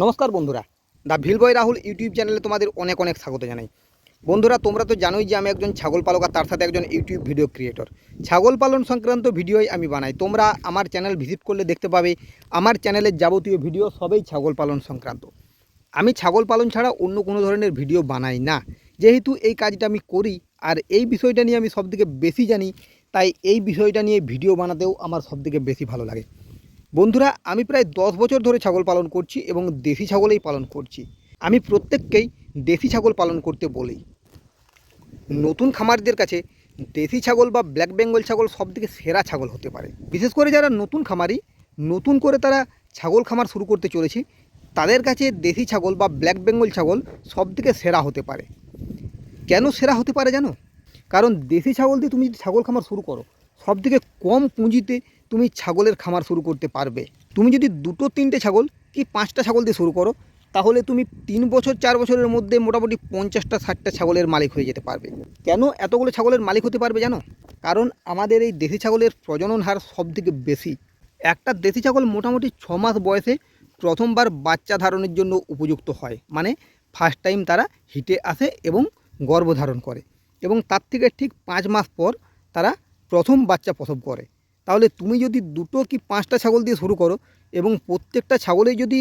নমস্কার বন্ধুরা the ভিলবয় Rahul YouTube চ্যানেলে তোমাদের অনেক অনেক স্বাগত জানাই। বন্ধুরা, তোমরা তো জানোই যে আমি একজন ছাগল পালক আর তার সাথে একজন ইউটিউব ভিডিও ক্রিয়েটর ছাগল পালন সংক্রান্ত ভিডিওই আমি বানাই। তোমরা আমার চ্যানেল ভিজিট করলে দেখতে পাবে, আমার চ্যানেলের যাবতীয় ভিডিও সবই ছাগল পালন সংক্রান্ত। আমি ছাগল পালন ছাড়া অন্য কোনো ধরনের ভিডিও বানাই না। যেহেতু এই কাজটা আমি করি আর এই বিষয়টা নিয়ে আমি সবথেকে বেশি জানি, তাই এই বিষয়টা নিয়ে ভিডিও বানাতেও আমার সবথেকে বেশি ভালো লাগে। বন্ধুরা, আমি প্রায় দশ বছর ধরে ছাগল পালন করছি এবং দেশি ছাগলেই পালন করছি। আমি প্রত্যেককেই দেশি ছাগল পালন করতে বলি। নতুন খামারদের কাছে দেশি ছাগল বা ব্ল্যাক বেঙ্গল ছাগল সবথেকে সেরা ছাগল হতে পারে। বিশেষ করে যারা নতুন খামারি, নতুন করে তারা ছাগল খামার শুরু করতে চলেছে, তাদের কাছে দেশি ছাগল বা ব্ল্যাক বেঙ্গল ছাগল সবথেকে সেরা হতে পারে। কেন সেরা হতে পারে জানো? কারণ দেশি ছাগল দিয়ে তুমি যদি ছাগল খামার শুরু করো, সবথেকে কম পুঁজিতে তুমি ছাগলের খামার শুরু করতে পারবে। তুমি যদি দুটো, তিনটে ছাগল কি পাঁচটা ছাগল দিয়ে শুরু করো, তাহলে তুমি তিন বছর, চার বছরের মধ্যে মোটামুটি পঞ্চাশটা, ষাটটা ছাগলের মালিক হয়ে যেতে পারবে। কেন এতগুলো ছাগলের মালিক হতে পারবে জানো? কারণ আমাদের এই দেশি ছাগলের প্রজনন হার সবথেকে বেশি। একটা দেশি ছাগল মোটামুটি ছ মাস বয়সে প্রথমবার বাচ্চা ধারণের জন্য উপযুক্ত হয়। মানে ফার্স্ট টাইম তারা হিটে আসে এবং গর্ভধারণ করে। এবং তার থেকে ঠিক পাঁচ মাস পর তারা প্রথম বাচ্চা প্রসব করে। তাহলে তুমি যদি দুটো কি পাঁচটা ছাগল দিয়ে শুরু করো এবং প্রত্যেকটা ছাগলেই যদি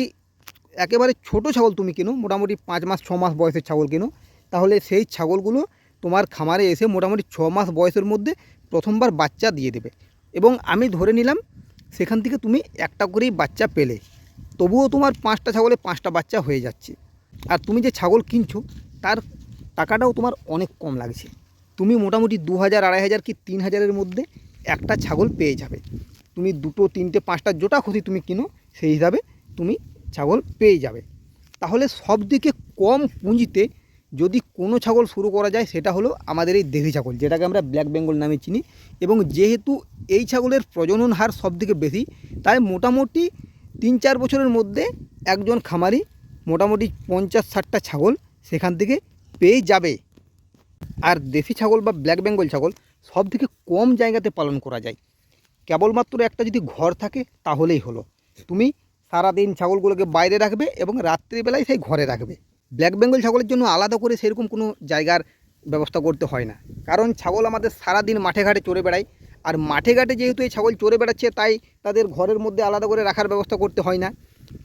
একেবারে ছোট ছাগল তুমি কিনো, মোটামুটি পাঁচ মাস, ছ মাস বয়সের ছাগল কিনো, তাহলে সেই ছাগলগুলো তোমার খামারে এসে মোটামুটি ছ মাস বয়সের মধ্যে প্রথমবার বাচ্চা দিয়ে দেবে। এবং আমি ধরে নিলাম সেখান থেকে তুমি একটা করেই বাচ্চা পেলে, তবুও তোমার পাঁচটা ছাগলে পাঁচটা বাচ্চা হয়ে যাচ্ছে। আর তুমি যে ছাগল কিনছো, তার টাকাটাও তোমার অনেক কম লাগছে। তুমি মোটামুটি দু হাজার, আড়াই হাজার কি তিন হাজারের মধ্যে একটা ছাগল পেয়ে যাবে। তুমি দুটো, তিনটে, পাঁচটা জোটা খুশি তুমি কিনো, সেই হিসাবে তুমি ছাগল পেয়ে যাবে। তাহলে সব দিকে কম পুঁজিতে যদি কোনো ছাগল শুরু করা যায়, সেটা হলো আমাদের এই দেশি ছাগল, যেটাকে আমরা ব্ল্যাক বেঙ্গল নামে চিনি। এবং যেহেতু এই ছাগলের প্রজনন হার সব থেকে বেশি, তাই মোটামুটি তিন চার বছরের মধ্যে একজন খামারি মোটামুটি পঞ্চাশ, ষাটটা ছাগল সেখান থেকে পেয়ে যাবে। আর দেশি ছাগল বা ব্ল্যাক বেঙ্গল ছাগল সব থেকে কম জায়গাতে পালন করা যায়। কেবলমাত্র একটা যদি ঘর থাকে, তাহলেই হলো। তুমি সারাদিন ছাগলগুলোকে বাইরে রাখবে এবং রাত্রিবেলায় সেই ঘরে রাখবে। ব্ল্যাক বেঙ্গল ছাগলের জন্য আলাদা করে সেরকম কোনো জায়গার ব্যবস্থা করতে হয় না। কারণ ছাগল আমাদের সারাদিন মাঠে ঘাটে চড়ে বেড়ায়। আর মাঠে ঘাটে যেহেতু এই ছাগল চড়ে বেড়াচ্ছে, তাই তাদের ঘরের মধ্যে আলাদা করে রাখার ব্যবস্থা করতে হয় না।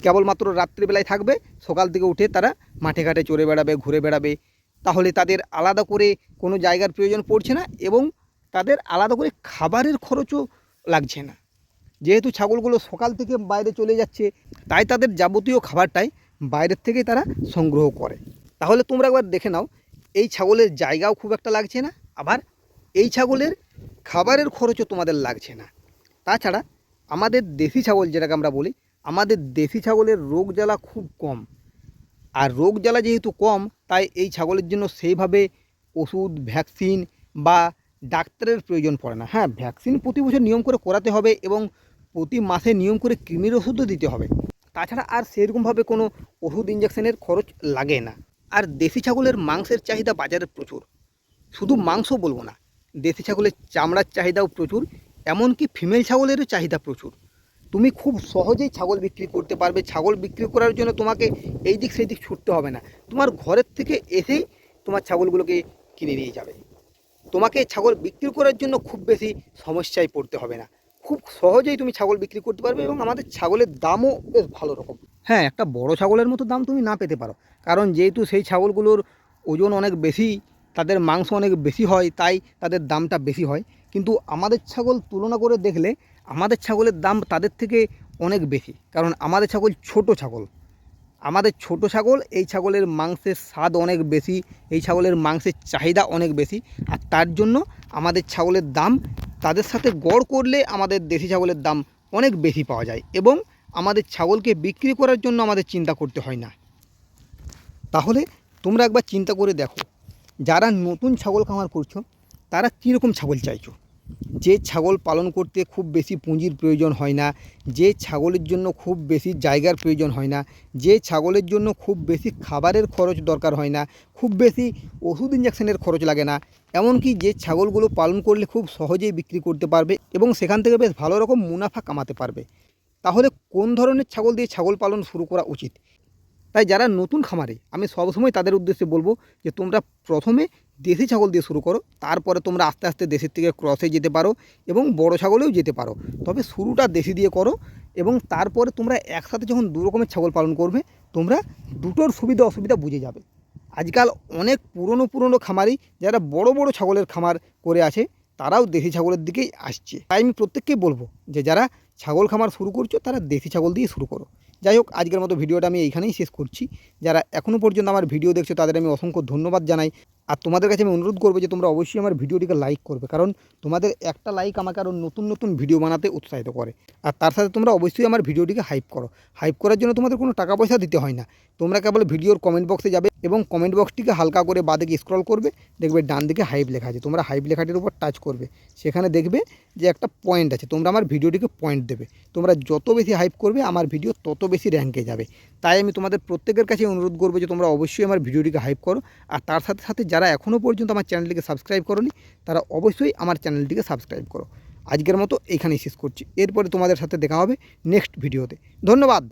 কেবলমাত্র রাত্রিবেলায় থাকবে, সকাল থেকে উঠে তারা মাঠে ঘাটে চড়ে বেড়াবে, ঘুরে বেড়াবে। তাহলে তাদের আলাদা করে কোনো জায়গার প্রয়োজন পড়ছে না এবং তাদের আলাদা করে খাবারের খরচও লাগছে না। যেহেতু ছাগলগুলো সকাল থেকে বাইরে চলে যাচ্ছে, তাই তাদের যাবতীয় খাবারটাই বাইরের থেকেই তারা সংগ্রহ করে। তাহলে তোমরা একবার দেখে নাও, এই ছাগলের জায়গাও খুব একটা লাগছে না, আবার এই ছাগলের খাবারের খরচও তোমাদের লাগছে না। তাছাড়া আমাদের দেশি ছাগল যেটাকে আমরা বলি, আমাদের দেশি ছাগলের রোগ জ্বালা খুব কম। আর রোগ জ্বালা যেহেতু কম, তাই এই ছাগলের জন্য সেইভাবে ওষুধ, ভ্যাকসিন বা ডাক্তারের প্রয়োজন পড়ে না। হ্যাঁ ভ্যাকসিন প্রতি বছর নিয়ম করে করাতে হবে এবং প্রতি মাসে নিয়ম করে কৃমির ওষুধও দিতে হবে। তাছাড়া আর সেরকমভাবে কোনো ওষুধ ইঞ্জেকশনের খরচ লাগে না। আর দেশি ছাগলের মাংসের চাহিদা বাজারে প্রচুর। শুধু মাংস বলব না, দেশি ছাগলের চামড়ার চাহিদাও প্রচুর, এমনকি ফিমেল ছাগলেরও চাহিদা প্রচুর। তুমি খুব সহজেই ছাগল বিক্রি করতে পারবে, ছাগল বিক্রি করার জন্য তোমাকে এই দিক সেই দিক ছুটতে হবে না। তোমার ঘরের থেকে এসেই তোমার ছাগলগুলোকে কিনে নিয়ে যাবে। তোমাকে ছাগল বিক্রি করার জন্য খুব বেশি সমস্যায় পড়তে হবে না। খুব সহজেই তুমি ছাগল বিক্রি করতে পারবে এবং আমাদের ছাগলের দামও বেশ ভালো রকম। হ্যাঁ একটা বড় ছাগলের মতো দাম তুমি না পেতে পারো। কারণ যেহেতু সেই ছাগলগুলোর ওজন অনেক বেশি, তাদের মাংস অনেক বেশি হয়, তাই তাদের দামটা বেশি হয়। কিন্তু আমাদের ছাগল তুলনা করে দেখলে, আমাদের ছাগলের দাম তাদের থেকে অনেক বেশি। কারণ আমাদের ছাগল ছোট ছাগল। আমাদের ছোট ছাগল, এই ছাগলের মাংসের স্বাদ অনেক বেশি, এই ছাগলের মাংসের চাহিদা অনেক বেশি। আর তার জন্য আমাদের ছাগলের দাম, তাদের সাথে গড় করলে আমাদের দেশি ছাগলের দাম অনেক বেশি পাওয়া যায় এবং আমাদের ছাগলকে বিক্রি করার জন্য আমাদের চিন্তা করতে হয় না। তাহলে তোমরা একবার চিন্তা করে দেখো, যারা নতুন ছাগল খামার করছ, তারা কীরকম ছাগল চাইছো? যে ছাগল পালন করতে খুব বেশি পুঁজির প্রয়োজন হয় না, যে ছাগলের জন্য খুব বেশি জায়গার প্রয়োজন হয় না, যে ছাগলের জন্য খুব বেশি খাবারের খরচ দরকার হয় না, খুব বেশি ওষুধ ইঞ্জেকশনের খরচ লাগে না। এমনকি যে ছাগলগুলো পালন করলে খুব সহজেই বিক্রি করতে পারবে এবং সেখান থেকে বেশ ভালো রকম মুনাফা কামাতে পারবে। তাহলে কোন ধরনের ছাগল দিয়ে ছাগল পালন শুরু করা উচিত? তাই যারা নতুন খামারে, আমি সবসময় তাদের উদ্দেশ্যে বলব যে তোমরা প্রথমে দেশি ছাগল দিয়ে শুরু করো, তারপরে তোমরা আস্তে আস্তে দেশের থেকে ক্রসে যেতে পারো এবং বড় ছাগলেও যেতে পারো। তবে শুরুটা দেশি দিয়ে করো এবং তারপরে তোমরা একসাথে যখন দু রকমের ছাগল পালন করবে, তোমরা দুটোর সুবিধা অসুবিধা বুঝে যাবে। আজকাল অনেক পুরনো পুরনো খামারি যারা বড় বড় ছাগলের খামার করে আছে, তারাও দেশি ছাগলের দিকেই আসছে। তাই আমি প্রত্যেককেই বলব যে যারা ছাগল খামার শুরু করছ তারা দেশি ছাগল দিয়ে শুরু করো। যাই হোক, আজকের মতো ভিডিওটা আমি এইখানেই শেষ করছি। যারা এখনও পর্যন্ত আমার ভিডিও দেখছ, তাদের আমি অসংখ্য ধন্যবাদ জানাই। আর তোমাদের কাছে আমি অনুরোধ করব যে তোমরা অবশ্যই আমার ভিডিওটিকে লাইক করবে, কারণ তোমাদের একটা লাইক আমাকে আরও নতুন নতুন ভিডিও বানাতে উৎসাহিত করে। আর তার সাথে তোমরা অবশ্যই আমার ভিডিওটিকে হাইপ করো। হাইপ করার জন্য তোমাদের কোনো টাকা পয়সা দিতে হয় না। তোমরা কেবল ভিডিওর কমেন্ট বক্সে যাবে এবং কমেন্ট বক্সটিকে হালকা করে বাদিকে স্ক্রল করবে, দেখবে ডান দিকে হাইপ লেখা আছে। তোমরা হাইপ লেখাটির উপর টাচ করবে। সেখানে দেখবে যে একটা পয়েন্ট আছে। তোমরা আমার ভিডিওটিকে পয়েন্ট দেবে। তোমরা যত বেশি হাইপ করবে, আমার ভিডিও তত বেশি র্যাঙ্কে যাবে। তাই আমি তোমাদের প্রত্যেকের কাছে অনুরোধ করব যে তোমরা অবশ্যই আমার ভিডিওটিকে হাইপ করো। আর তার সাথে সাথে যারা এখনও পর্যন্ত আমার চ্যানেলটিকে সাবস্ক্রাইব করনি, তারা অবশ্যই আমার চ্যানেলটিকে সাবস্ক্রাইব করো। আজকের মতো এখানেই শেষ করছি। এরপরে তোমাদের সাথে দেখা হবে নেক্সট ভিডিওতে। ধন্যবাদ।